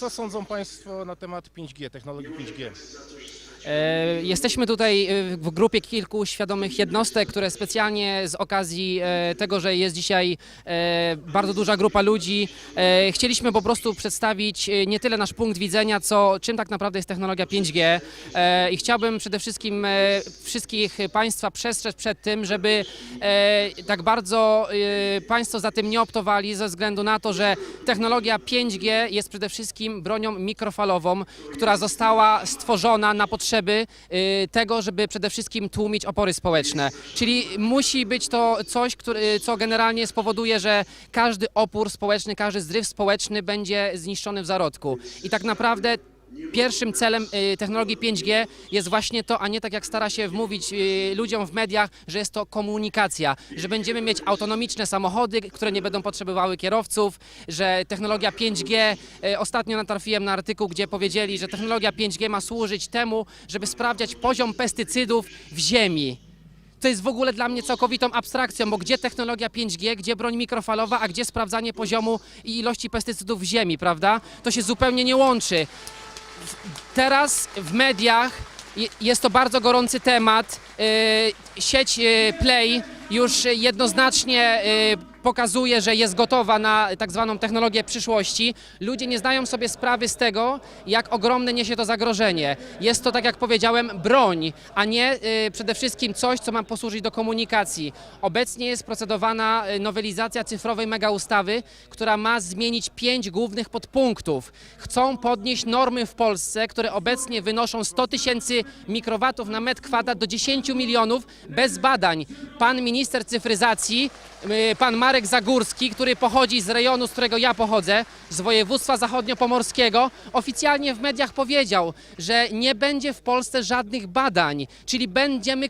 Co sądzą Państwo na temat 5G, technologii 5G? E, Jesteśmy tutaj e, w grupie kilku świadomych jednostek, które specjalnie z okazji e, tego, że jest dzisiaj bardzo duża grupa ludzi, chcieliśmy po prostu przedstawić nie tyle nasz punkt widzenia, co czym tak naprawdę jest technologia 5G. E, I chciałbym przede wszystkim wszystkich Państwa przestrzec przed tym, żeby tak bardzo Państwo za tym nie optowali, ze względu na to, że technologia 5G jest przede wszystkim bronią mikrofalową, która została stworzona na potrzeby y, tego, żeby przede wszystkim tłumić opory społeczne. Czyli musi być to coś, co generalnie spowoduje, że każdy opór społeczny, każdy zryw społeczny będzie zniszczony w zarodku. I tak naprawdę Pierwszym celem y, technologii 5G jest właśnie to, a nie tak jak stara się wmówić y, ludziom w mediach, że jest to komunikacja, że będziemy mieć autonomiczne samochody, które nie będą potrzebowały kierowców, że technologia 5G, y, ostatnio natrafiłem na artykuł, gdzie powiedzieli, że technologia 5G ma służyć temu, żeby sprawdzać poziom pestycydów w ziemi. To jest w ogóle dla mnie całkowitą abstrakcją, bo gdzie technologia 5G, gdzie broń mikrofalowa, a gdzie sprawdzanie poziomu i ilości pestycydów w ziemi, prawda? To się zupełnie nie łączy. Teraz w mediach je- jest to bardzo gorący temat. Yy, Sieć yy, Play już jednoznacznie yy, pokazuje, że jest gotowa na tak zwaną technologię przyszłości. Ludzie nie zdają sobie sprawy z tego, jak ogromne niesie to zagrożenie. Jest to, tak jak powiedziałem, broń, a nie yy, przede wszystkim coś, co ma posłużyć do komunikacji. Obecnie jest procedowana yy, nowelizacja cyfrowej mega ustawy, która ma zmienić pięć głównych podpunktów. Chcą podnieść normy w Polsce, które obecnie wynoszą 100 tysięcy mikrowatów na metr kwadrat do 10 milionów bez badań. Pan minister cyfryzacji, yy, pan Marek Zagórski, który pochodzi z rejonu, z którego ja pochodzę, z województwa zachodniopomorskiego, oficjalnie w mediach powiedział, że nie będzie w Polsce żadnych badań, czyli będziemy,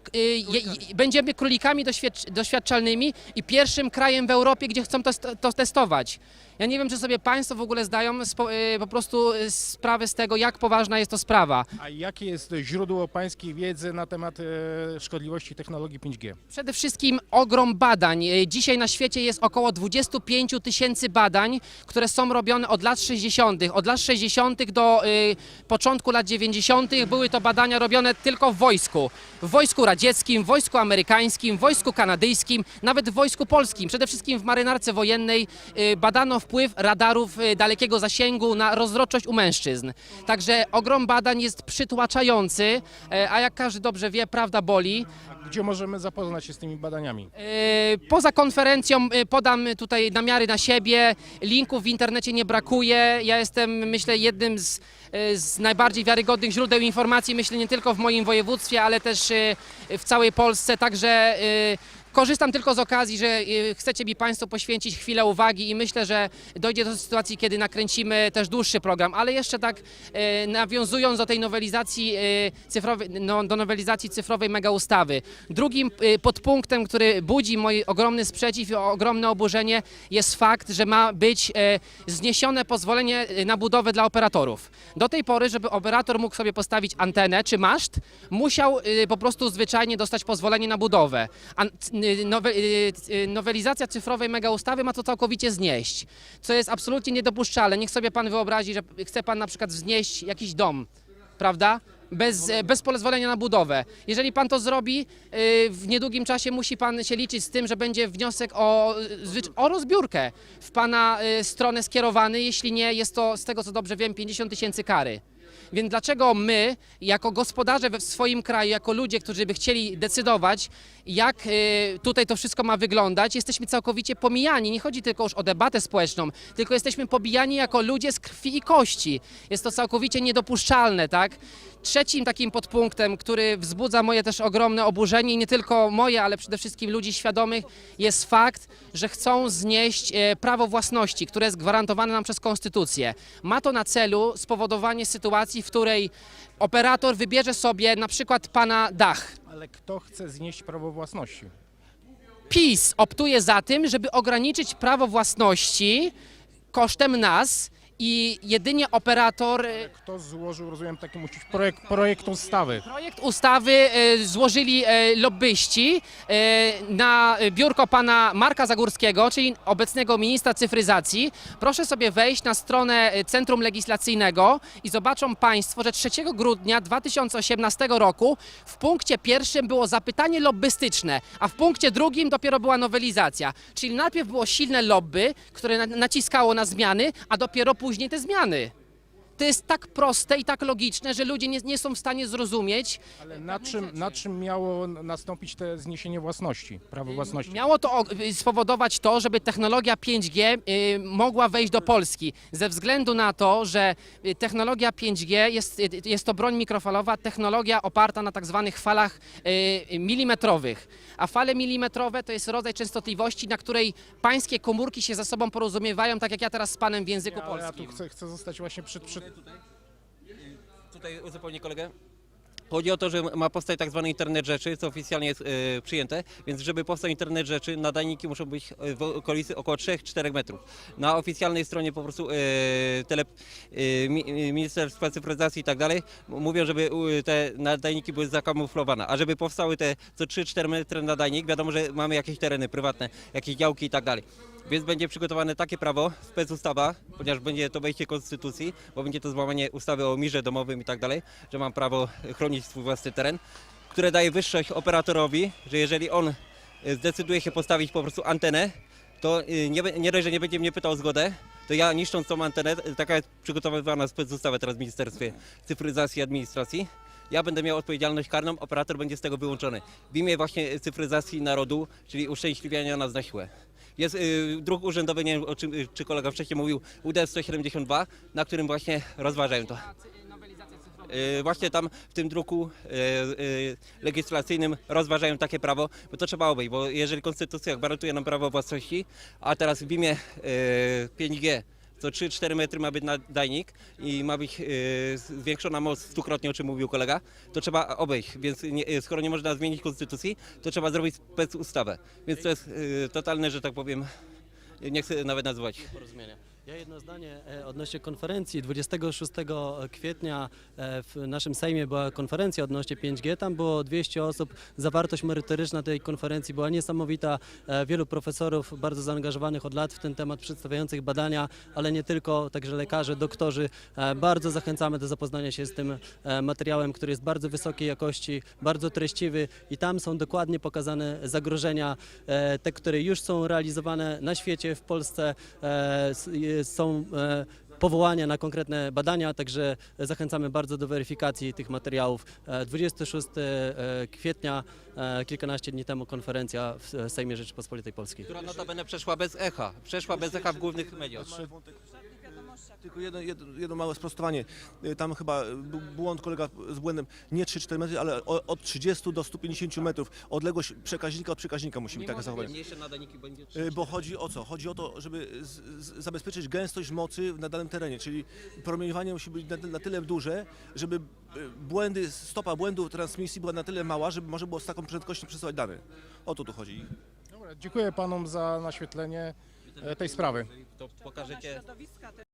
je, będziemy królikami doświadcz, doświadczalnymi i pierwszym krajem w Europie, gdzie chcą to, to testować. Ja nie wiem, czy sobie Państwo w ogóle zdają spo, yy, po prostu yy, sprawę z tego, jak poważna jest to sprawa. A jakie jest źródło Pańskiej wiedzy na temat e, szkodliwości technologii 5G? Przede wszystkim ogrom badań. Dzisiaj na świecie jest około 25 tysięcy badań, które są robione od lat 60. Od lat 60. do y, początku lat 90. były to badania robione tylko w wojsku. W wojsku radzieckim, w wojsku amerykańskim, w wojsku kanadyjskim, nawet w wojsku polskim. Przede wszystkim w marynarce wojennej y, badano wpływ radarów y, dalekiego zasięgu na rozrodczość u mężczyzn. Także ogrom badań jest przytłaczający, e, a jak każdy dobrze wie, prawda boli. Gdzie możemy zapoznać się z tymi badaniami? E, Poza konferencją e, podam tutaj namiary na siebie. Linków w internecie nie brakuje. Ja jestem, myślę, jednym z, e, z najbardziej wiarygodnych źródeł informacji, myślę nie tylko w moim województwie, ale też w całej Polsce. Także korzystam tylko z okazji, że e, chcecie mi Państwo poświęcić chwilę uwagi i myślę, że dojdzie do sytuacji, kiedy nakręcimy też dłuższy program. Ale jeszcze tak e, nawiązując do tej nowelizacji e, cyfrowej, no, do nowelizacji cyfrowej mega ustawy. Drugim podpunktem, który budzi mój ogromny sprzeciw i ogromne oburzenie jest fakt, że ma być zniesione pozwolenie na budowę dla operatorów. Do tej pory, żeby operator mógł sobie postawić antenę czy maszt, musiał po prostu zwyczajnie dostać pozwolenie na budowę. Nowe, e, e, nowelizacja cyfrowej mega ustawy ma to całkowicie znieść, co jest absolutnie niedopuszczalne. Niech sobie pan wyobrazi, że chce pan na przykład wznieść jakiś dom, prawda? Bez, bez pozwolenia na budowę. Jeżeli pan to zrobi, w niedługim czasie musi pan się liczyć z tym, że będzie wniosek o, o rozbiórkę w pana stronę skierowany. Jeśli nie, jest to, z tego co dobrze wiem, 50 tysięcy kary. Więc dlaczego my, jako gospodarze w swoim kraju, jako ludzie, którzy by chcieli decydować, jak e, tutaj to wszystko ma wyglądać, jesteśmy całkowicie pomijani. Nie chodzi tylko już o debatę społeczną, tylko jesteśmy pobijani jako ludzie z krwi i kości. Jest to całkowicie niedopuszczalne, tak? Trzecim takim podpunktem, który wzbudza moje też ogromne oburzenie nie tylko moje, ale przede wszystkim ludzi świadomych, jest fakt, że chcą znieść e, prawo własności, które jest gwarantowane nam przez konstytucję. Ma to na celu spowodowanie sytuacji, w której operator wybierze sobie na przykład pana dach. Ale kto chce znieść prawo własności? PiS optuje za tym, żeby ograniczyć prawo własności kosztem nas i jedynie operator Kto złożył, rozumiem, taki musi być projekt, projekt ustawy. Projekt ustawy e, złożyli e, lobbyści e, na biurko pana Marka Zagórskiego, czyli obecnego ministra cyfryzacji. Proszę sobie wejść na stronę Centrum Legislacyjnego i zobaczą państwo, że 3 grudnia 2018 roku w punkcie pierwszym było zapytanie lobbystyczne, a w punkcie drugim dopiero była nowelizacja. Czyli najpierw było silne lobby, które na- naciskało na zmiany, a dopiero później te zmiany. To jest tak proste i tak logiczne, że ludzie nie, nie są w stanie zrozumieć, Ale na czym, na czym miało nastąpić te zniesienie własności, prawo własności? Miało to o- y, spowodować to, żeby technologia 5G y, mogła wejść do Polski. Ze względu na to, że y, technologia 5G jest, y, jest to broń mikrofalowa, technologia oparta na tak zwanych falach y, milimetrowych. A fale milimetrowe to jest rodzaj częstotliwości, na której pańskie komórki się ze sobą porozumiewają, tak jak ja teraz z panem w języku Ale ja tu polskim. chcę, chcę zostać właśnie przy, przy, Tutaj uzupełnię kolegę. Chodzi o to, że ma powstać tak zwany internet rzeczy, co oficjalnie jest e, przyjęte, więc żeby powstał internet rzeczy, nadajniki muszą być e, w okolicy około 3-4 metrów. Na oficjalnej stronie po prostu e, tele, e, Ministerstwa Cyfryzacji i tak dalej mówią, żeby te nadajniki były zakamuflowane, a żeby powstały te co 3-4 metry nadajnik, wiadomo, że mamy jakieś tereny prywatne, jakieś działki i tak dalej. Więc będzie przygotowane takie prawo, specustawa, ponieważ będzie to wejście konstytucji, bo będzie to złamanie ustawy o mirze domowym i tak dalej, że mam prawo chronić swój własny teren, które daje wyższość operatorowi, że jeżeli on y, zdecyduje się postawić po prostu antenę, to y, nie, nie dość, że nie będzie mnie pytał o zgodę, to ja niszcząc tą antenę, y, taka jest przygotowywana specustawa teraz w Ministerstwie Cyfryzacji i Administracji, ja będę miał odpowiedzialność karną, operator będzie z tego wyłączony. W imię właśnie cyfryzacji narodu, czyli uszczęśliwiania nas na siłę. Jest y, druk urzędowy, nie wiem o czym, y, czy kolega wcześniej mówił, UD 172, na którym właśnie rozważają to. Y, Właśnie tam w tym druku y, y, legislacyjnym rozważają takie prawo, bo to trzeba obejść, bo jeżeli konstytucja gwarantuje nam prawo własności, a teraz w y, 5G co 3-4 metry ma być nadajnik i ma być zwiększona moc stukrotnie, o czym mówił kolega, to trzeba obejść, więc nie, skoro nie można zmienić konstytucji, to trzeba zrobić ustawę. Więc to jest totalne, że tak powiem, nie chcę nawet porozumienia. Ja jedno zdanie e, odnośnie konferencji. 26 kwietnia e, w naszym Sejmie była konferencja odnośnie 5G. Tam było 200 osób. Zawartość merytoryczna tej konferencji była niesamowita. E, Wielu profesorów bardzo zaangażowanych od lat w ten temat, przedstawiających badania, ale nie tylko, także lekarze, doktorzy. Bardzo zachęcamy do zapoznania się z tym materiałem, który jest bardzo wysokiej jakości, bardzo treściwy i tam są dokładnie pokazane zagrożenia, te, które już są realizowane na świecie, w Polsce. Są e, powołania na konkretne badania, także zachęcamy bardzo do weryfikacji tych materiałów. E, 26 e, kwietnia, e, kilkanaście dni temu konferencja w Sejmie Rzeczypospolitej Polskiej. Która notabene przeszła bez echa, przeszła bez echa w głównych mediach. Tylko jedno, jedno, jedno małe sprostowanie. Y, Tam chyba był błąd kolega z błędem nie 3-4 metry, ale o- od 30 do 150 metrów. Odległość przekaźnika od przekaźnika musi być taka zachowana. Mniejsze będzie Y, Bo chodzi o co? Chodzi o to, żeby z, z, zabezpieczyć gęstość mocy na danym terenie, czyli promieniowanie musi być na, na tyle duże, żeby y, błędy, stopa błędu transmisji była na tyle mała, żeby można było z taką prędkością przesyłać dane. O to tu chodzi. Dobra, dziękuję panom za naświetlenie e, tej sprawy. to pokażecie